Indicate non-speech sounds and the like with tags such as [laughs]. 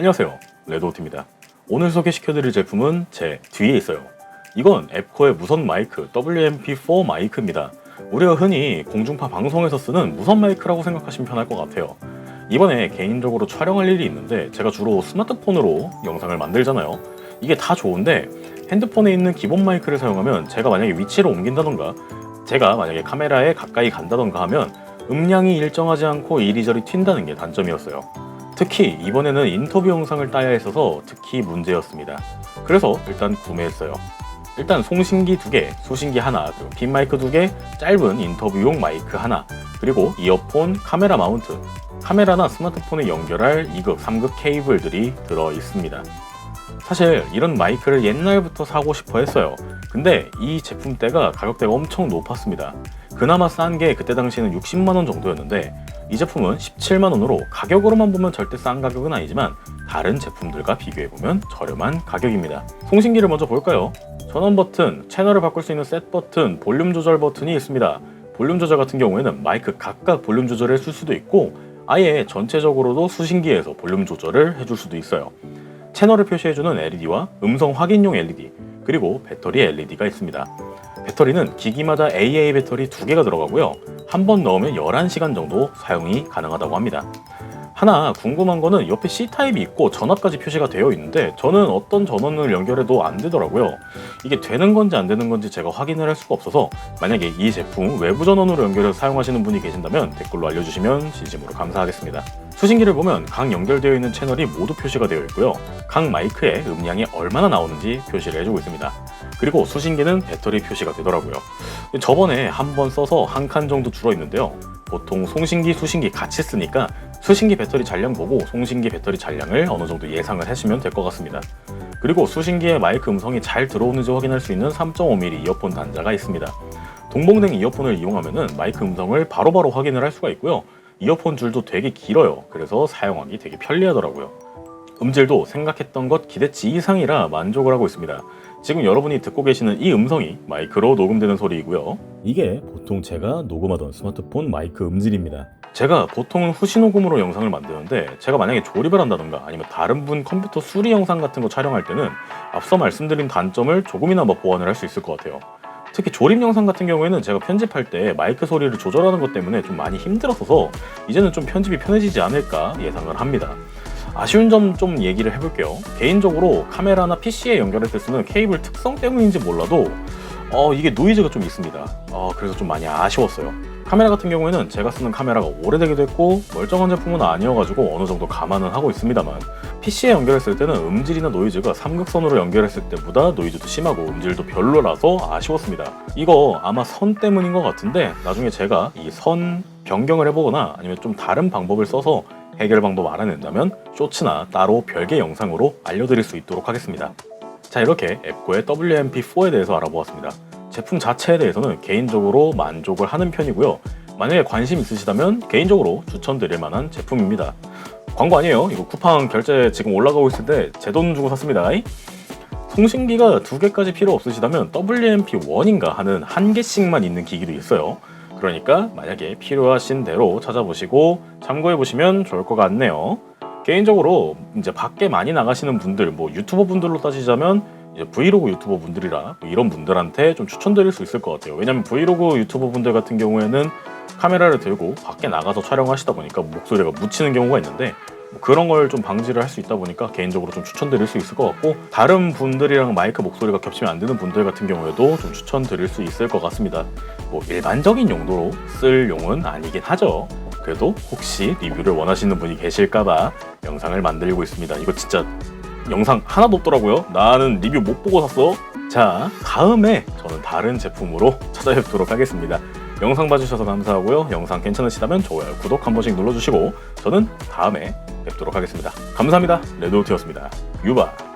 안녕하세요. 레드오트입니다. 오늘 소개시켜드릴 제품은 제 뒤에 있어요. 이건 앱코의 무선 마이크 WMP4 마이크입니다. 우리가 흔히 공중파 방송에서 쓰는 무선 마이크라고 생각하시면 편할 것 같아요. 이번에 개인적으로 촬영할 일이 있는데 제가 주로 스마트폰으로 영상을 만들잖아요. 이게 다 좋은데 핸드폰에 있는 기본 마이크를 사용하면 제가 만약에 위치를 옮긴다던가 제가 만약에 카메라에 가까이 간다던가 하면 음량이 일정하지 않고 이리저리 튄다는 게 단점이었어요 특히 이번에는 인터뷰 영상을 따야 했어서 특히 문제였습니다. 그래서 일단 구매했어요. 일단 송신기 두 개, 수신기 하나, 그리고 핀 마이크 두 개, 짧은 인터뷰용 마이크 하나, 그리고 이어폰, 카메라 마운트, 카메라나 스마트폰에 연결할 2급, 3급 케이블들이 들어 있습니다. 사실 이런 마이크를 옛날부터 사고 싶어 했어요. 근데 이 제품대가 가격대가 엄청 높았습니다. 그나마 싼 게 그때 당시에는 60만원 정도였는데 이 제품은 17만원으로 가격으로만 보면 절대 싼 가격은 아니지만 다른 제품들과 비교해보면 저렴한 가격입니다. 송신기를 먼저 볼까요? 전원 버튼, 채널을 바꿀 수 있는 셋 버튼, 볼륨 조절 버튼이 있습니다. 볼륨 조절 같은 경우에는 마이크 각각 볼륨 조절을 해줄 수도 있고 아예 전체적으로도 수신기에서 볼륨 조절을 해줄 수도 있어요. 채널을 표시해주는 LED와 음성 확인용 LED, 그리고 배터리 LED가 있습니다. 배터리는 기기마다 AA 배터리 두 개가 들어가고요. 한 번 넣으면 11시간 정도 사용이 가능하다고 합니다. 하나 궁금한 거는 옆에 C타입이 있고 전압까지 표시가 되어 있는데 저는 어떤 전원을 연결해도 안 되더라고요. 이게 되는 건지 안 되는 건지 제가 확인을 할 수가 없어서 만약에 이 제품 외부 전원으로 연결해서 사용하시는 분이 계신다면 댓글로 알려주시면 진심으로 감사하겠습니다. 수신기를 보면 각 연결되어 있는 채널이 모두 표시가 되어 있고요. 각 마이크에 음량이 얼마나 나오는지 표시를 해주고 있습니다. 그리고 수신기는 배터리 표시가 되더라고요. 저번에 한 번 써서 한 칸 정도 줄어 있는데요. 보통 송신기, 수신기 같이 쓰니까 수신기 배터리 잔량 보고 송신기 배터리 잔량을 어느 정도 예상을 하시면 될 것 같습니다. 그리고 수신기의 마이크 음성이 잘 들어오는지 확인할 수 있는 3.5mm 이어폰 단자가 있습니다. 동봉된 이어폰을 이용하면 마이크 음성을 바로 바로 확인을 할 수가 있고요. 이어폰 줄도 되게 길어요. 그래서 사용하기 되게 편리하더라고요. 음질도 생각했던 것 기대치 이상이라 만족을 하고 있습니다. 지금 여러분이 듣고 계시는 이 음성이 마이크로 녹음되는 소리이고요. 이게 보통 제가 녹음하던 스마트폰 마이크 음질입니다. 제가 보통은 후시 녹음으로 영상을 만드는데 제가 만약에 조립을 한다던가 아니면 다른 분 컴퓨터 수리 영상 같은 거 촬영할 때는 앞서 말씀드린 단점을 조금이나마 보완을 할 수 있을 것 같아요. 특히 조립 영상 같은 경우에는 제가 편집할 때 마이크 소리를 조절하는 것 때문에 좀 많이 힘들어서 이제는 좀 편집이 편해지지 않을까 예상을 합니다. 아쉬운 점 좀 얘기를 해볼게요. 개인적으로 카메라나 PC에 연결했을 때 쓰는 케이블 특성 때문인지 몰라도 어, 이게 노이즈가 좀 있습니다. 어, 그래서 좀 많이 아쉬웠어요. 카메라 같은 경우에는 제가 쓰는 카메라가 오래되기도 했고 멀쩡한 제품은 아니어가지고 어느 정도 감안은 하고 있습니다만 PC에 연결했을 때는 음질이나 노이즈가 삼극선으로 연결했을 때보다 노이즈도 심하고 음질도 별로라서 아쉬웠습니다. 이거 아마 선 때문인 것 같은데 나중에 제가 이 선 변경을 해보거나 아니면 좀 다른 방법을 써서 해결 방법 알아낸다면 쇼츠나 따로 별개 영상으로 알려드릴 수 있도록 하겠습니다. 자 이렇게 앱코의 WMP4에 대해서 알아보았습니다. 제품 자체에 대해서는 개인적으로 만족을 하는 편이고요. 만약에 관심 있으시다면 개인적으로 추천드릴 만한 제품입니다. 광고 아니에요. 이거 쿠팡 결제 지금 올라가고 있을 때 제 돈 주고 샀습니다. 송신기가 두 개까지 필요 없으시다면 WMP1인가 하는 한 개씩만 있는 기기도 있어요. 그러니까 만약에 필요하신 대로 찾아보시고 참고해 보시면 좋을 것 같네요. 개인적으로 이제 밖에 많이 나가시는 분들, 뭐 유튜버 분들로 따지자면 이제 브이로그 유튜버 분들이라 뭐 이런 분들한테 좀 추천드릴 수 있을 것 같아요. 왜냐면 브이로그 유튜버 분들 같은 경우에는 카메라를 들고 밖에 나가서 촬영하시다 보니까 목소리가 묻히는 경우가 있는데 뭐 그런 걸 좀 방지를 할 수 있다 보니까 개인적으로 좀 추천드릴 수 있을 것 같고 다른 분들이랑 마이크 목소리가 겹치면 안 되는 분들 같은 경우에도 좀 추천드릴 수 있을 것 같습니다. 뭐 일반적인 용도로 쓸 용은 아니긴 하죠. 그래도 혹시 리뷰를 원하시는 분이 계실까봐 영상을 만들고 있습니다. 이거 진짜 영상 하나도 없더라고요. 나는 리뷰 못 보고 샀어. 자, 다음에 저는 다른 제품으로 [laughs] 찾아뵙도록 하겠습니다. 영상 봐주셔서 감사하고요. 영상 괜찮으시다면 좋아요, 구독 한 번씩 눌러주시고 저는 다음에 뵙도록 하겠습니다. 감사합니다. 레드오트였습니다. 유바.